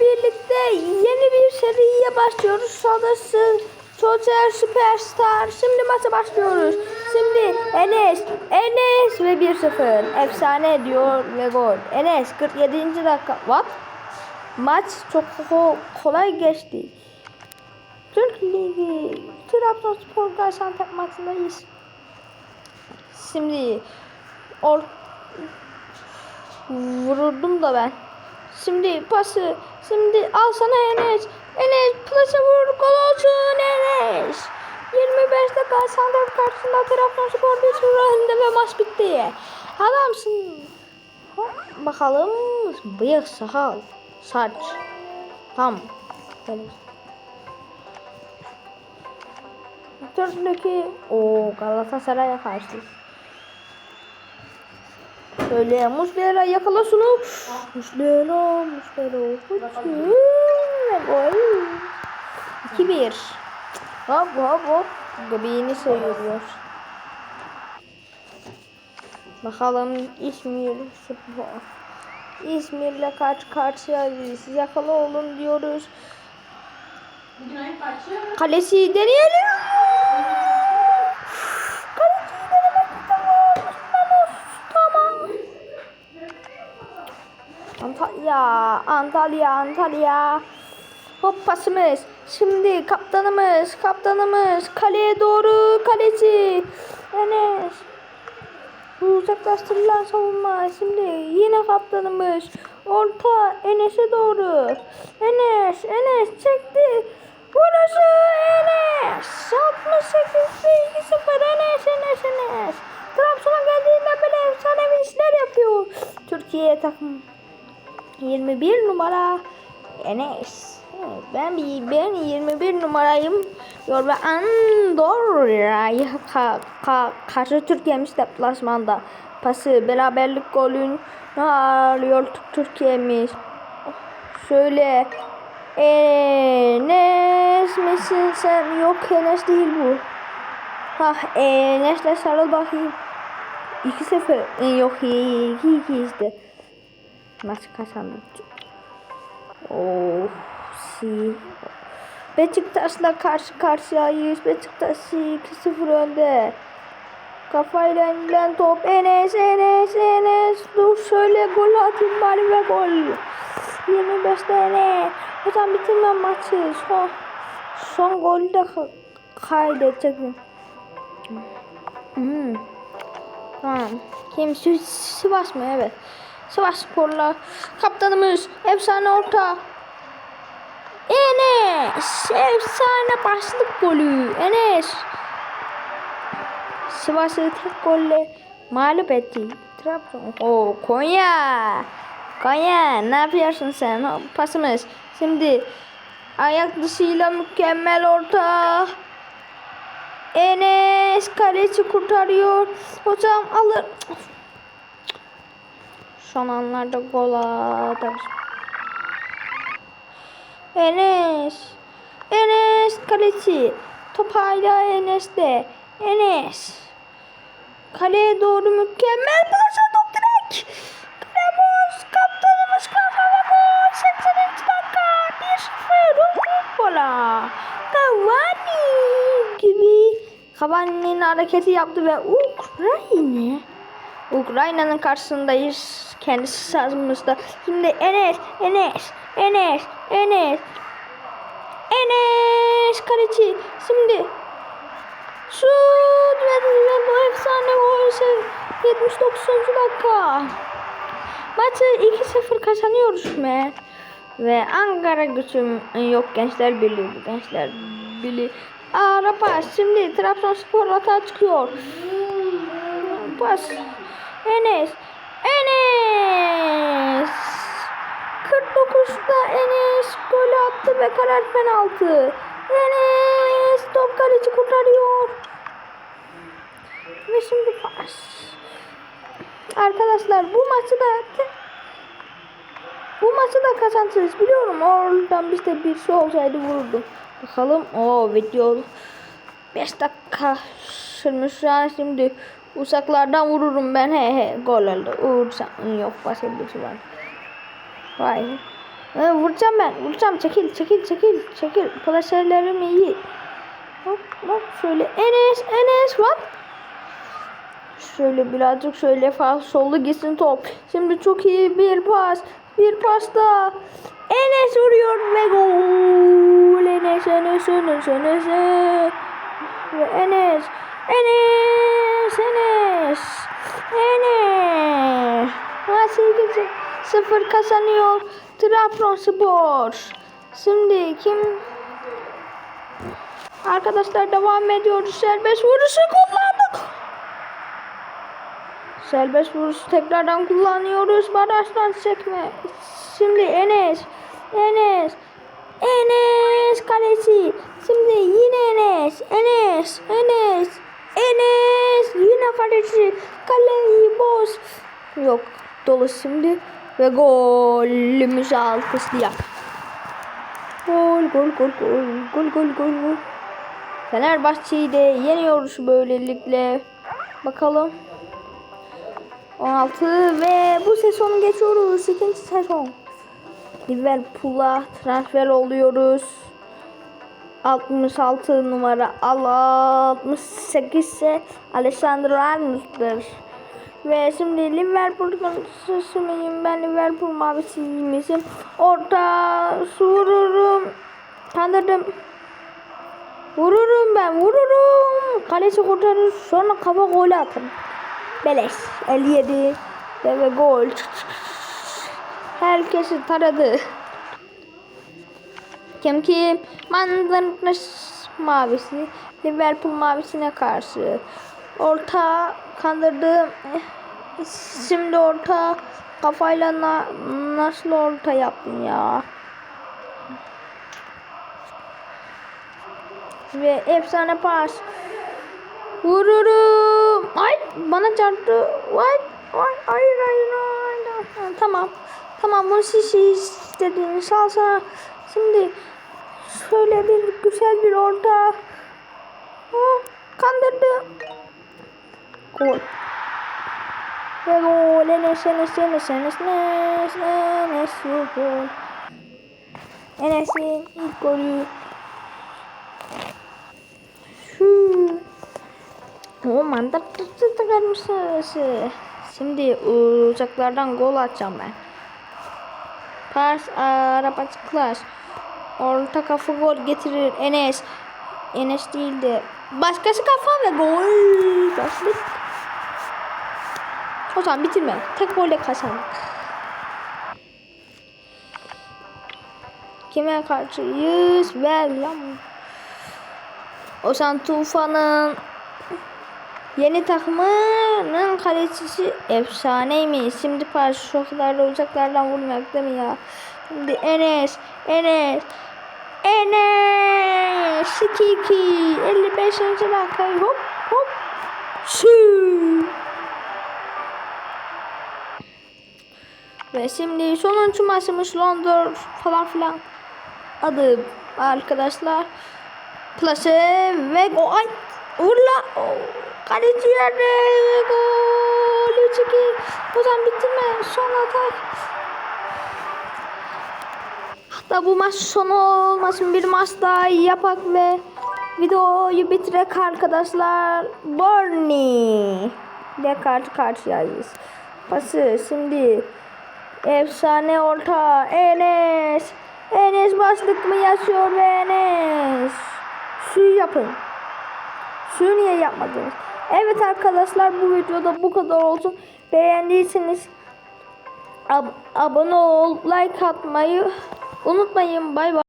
birlikte yeni bir seriye başlıyoruz. Sodası Sosyal Süperstar. Şimdi maça başlıyoruz. Şimdi Enes, Enes ve 1-0. Efsane diyor ve gol. Enes 47. dakika. What? Maç çok ko- kolay geçti. Türk Ligi Trabzonspor Gaziantep maçındayız. Şimdi or vururdum da ben. Şimdi pası. Şimdi al sana Enes. Enes plasa vur gol olsun Enes. 25 dakika Gaziantep karşısında Trabzonspor 1-0 önde ve maç bitti. Adamsın. Bakalım bıyık sakal saç. Tam. Türkiye'deki o Galatasaray'a karşı. Şöyle Muslera yakala şunu. Muslera. Muslera. Gol. 2-1. Hop hop hop. Göbeğini sayıyor. Bakalım İzmir Spor. İzmir'le karşı karşıyayız. Yakala olun diyoruz. Kalesi deneyelim. Antalya, Antalya, Antalya. Hop pasımız. Şimdi kaptanımız, kaptanımız kaleye doğru kaleci. Enes. Bu uzaklaştırılan savunma. Şimdi yine kaptanımız. Orta Enes'e doğru. Enes, Enes çekti. Burası Enes. 68 ve 2-0 Enes, Enes, Enes. Trabzon'a geldiğinde bile efsane işler yapıyor. Türkiye takım 21 numara Enes. Ben bir ben 21 numarayım. Diyor ve Andorra'ya ka, ka, karşı Türkiye'miş deplasmanda. Pası beraberlik golün alıyor Türkiye'miş. Şöyle Enes misin sen? Yok Enes değil bu. Ha Enes'le sarıl bakayım. 2-0. Yok 2-2 işte. Maç kazandık. Oh, si. Beşiktaş'la karşı karşıyayız. Beşiktaş 2-0 önde. Kafayla inilen top. Enes, Enes, Enes. Dur şöyle gol atayım bari ve gol. 25 tane. Hocam bitirmem maçı. Son, son golü de ka- kaydedecektim. Hmm. Tamam. Kim? Sivas mı? Evet. Sivas Spor'la kaptanımız efsane orta. Enes efsane başlık golü. Enes Sivas'ı tek golle mağlup etti. Trabzon. O Konya. Konya ne yapıyorsun sen? O, Pasımız. Şimdi ayak dışıyla mükemmel orta. Enes kaleci kurtarıyor. Hocam alır. Son anlarda gol atar. Enes. Enes kaleci. Top hala Enes'te. Enes. Kaleye doğru mükemmel plasa top direkt. Kremos kaptanımız kafana gol. 80. dakika. 1-0. Futbola. Cavani gibi. Cavani'nin hareketi yaptı ve Ukrayna. Ukrayna'nın karşısındayız. Kendisi sazımızda. Şimdi Enes, Enes, Enes, Enes. Enes kaleci. Şimdi şut ve, ve bu efsane gol şey, 79. dakika. Maçı 2-0 kazanıyoruz me. Ve Ankara gücüm yok gençler birliği bu gençler birliği. Ara pas şimdi Trabzonspor hata çıkıyor. Pas. Enes. Enes. 49'da Enes gol attı ve karar penaltı. Enes top kaleci kurtarıyor. Ve şimdi pas. Arkadaşlar bu maçı da bu maçı da kazanırız biliyorum. Oradan bizde bir şey olsaydı vururdum. Bakalım. O video 5 dakika sürmüş şu an şimdi uzaklardan vururum ben he he gol oldu. Uğursam yok başka bir şey var. Vay. Ee, vuracağım ben. Vuracağım. Çekil, çekil, çekil, çekil. Plasörlerim iyi. Hop, hop. Şöyle. Enes, Enes. What? Şöyle birazcık şöyle fazla sollu gitsin top. Şimdi çok iyi bir pas. Bir pas da. Enes vuruyor ve gol. Enes, Enes, Enes, Enes. Ve Enes. Enes, Enes. Enes. Nasıl gidecek? Sıfır kazanıyor. Trabzonspor. Şimdi kim? Arkadaşlar devam ediyoruz. Serbest vuruşu kullandık. Serbest vuruşu tekrardan kullanıyoruz. Barajdan sekme. Şimdi Enes. Enes. Enes kalesi. Şimdi yine Enes. Enes. Enes. Yine kaleci. Kaleyi boz. Yok. Dolu şimdi. Ve golümüzü alkışlayak. Gol gol gol gol. Gol gol gol gol. Fenerbahçe'yi de yeniyoruz böylelikle. Bakalım. 16 ve bu sezonu geçiyoruz. ikinci sezon. Liverpool'a transfer oluyoruz. 66 numara Allah 68 ise Alessandro Arnold'dır. Ve şimdi Liverpool konuşusu muyum? Ben Liverpool mavisiyim. Orta vururum. Kandırdım. Vururum ben vururum. Kaleci kurtarır. Sonra kafa golü atarım. Beleş. 57 ve, gol. Herkesi taradı. Kim ki Mandarmış mavisi Liverpool mavisine karşı orta kandırdı. Şimdi orta kafayla na, nasıl orta yaptın ya? Ve efsane pas. Vururum. Ay bana çarptı. Vay vay hayır hayır hayır. Tamam. Tamam bunu siz istediğiniz alsa. Şimdi şöyle bir güzel bir orta. Ha, kandırdı. Gol. Ve gol. Enes Enes Enes Enes Enes Enes gol. Enes'in ilk golü. Şu. O mandak tıkırmışsın. Şimdi uzaklardan gol atacağım ben. Pas arabacıklar. Orta kafa gol getirir Enes. Enes değil de başkası kafa ve gol. Başlık. O zaman bitirme. Tek golle kazandık. Kime karşıyız? Ver lan. Ozan Tufan'ın yeni takımının kalecisi efsaneymiş. Şimdi parşoklarla uzaklardan vurmak değil mi ya? Şimdi Enes, Enes, Enes, 2-2, 55. dakika hop hop, şu. Ve şimdi sonuncu maçımız Londra falan filan adı arkadaşlar. Plase ve gol. Ay vurla. Oh, Kaleci yerde gol. 3-2. Buradan bitirme. Son atak. Hatta bu maç sonu olmasın. Bir maç daha yapak ve videoyu bitirek arkadaşlar. Burnley. De karşı karşıyayız. Pası şimdi efsane orta Enes. Enes başlık mı yaşıyor ve Enes. Şu yapın. Şu niye yapmadınız? Evet arkadaşlar bu videoda bu kadar olsun. Beğendiyseniz ab abone ol, like atmayı unutmayın. Bay bay.